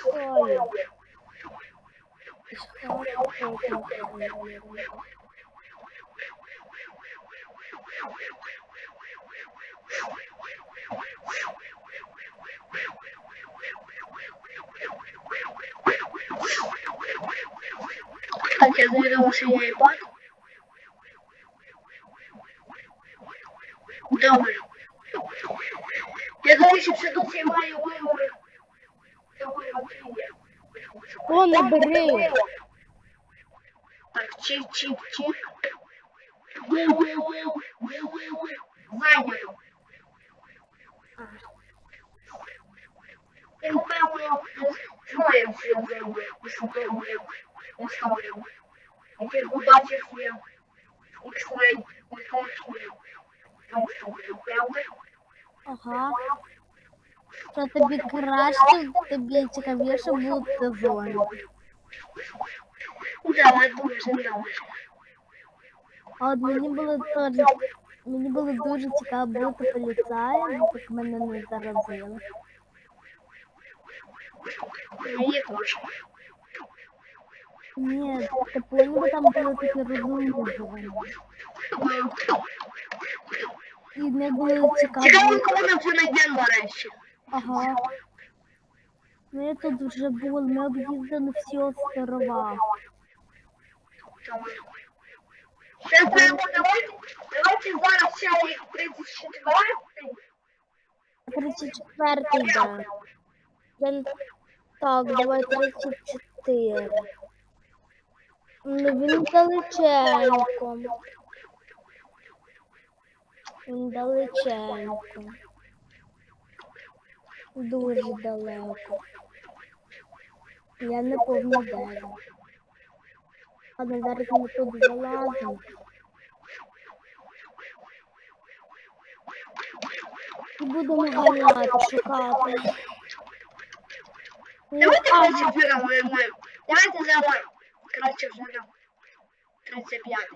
hayır. Кстати, я завидовал, что я ебан. Да, Я, короче, все тут снимаю, вымру. О, не бери. Так, чик, чик, чик. Вил, вил, вил, вил, вил, вил. Зайнято. Я напевно, знаю, що я зробив. Високий Оставлю. Окей, удачі своїм. Ушли, ушли, ушли. Ага. Що тобі краще, тобі цікавіше. Дуже сильно. А от мені було теж, мені було дуже цікаво бути поліцаєм, так мене не заразили. Мені теж. Ні, типу, там були такі розумні зони. І не було Цікаво, цікаво. коли вже знайдемо нарешті. Ага. Ми тут вже були, ми об'їздили всі острова. Ще треба, давайте, давайте зараз ще 34 34 йде. Так, давай 34. Ну, він далеченько. Він далеченько. Дуже далеко. Я не де. Але зараз ми тут залазимо. І будемо ганяти, шукати. Давайте а, 34. Давайте зараз. Коротше, вже 35.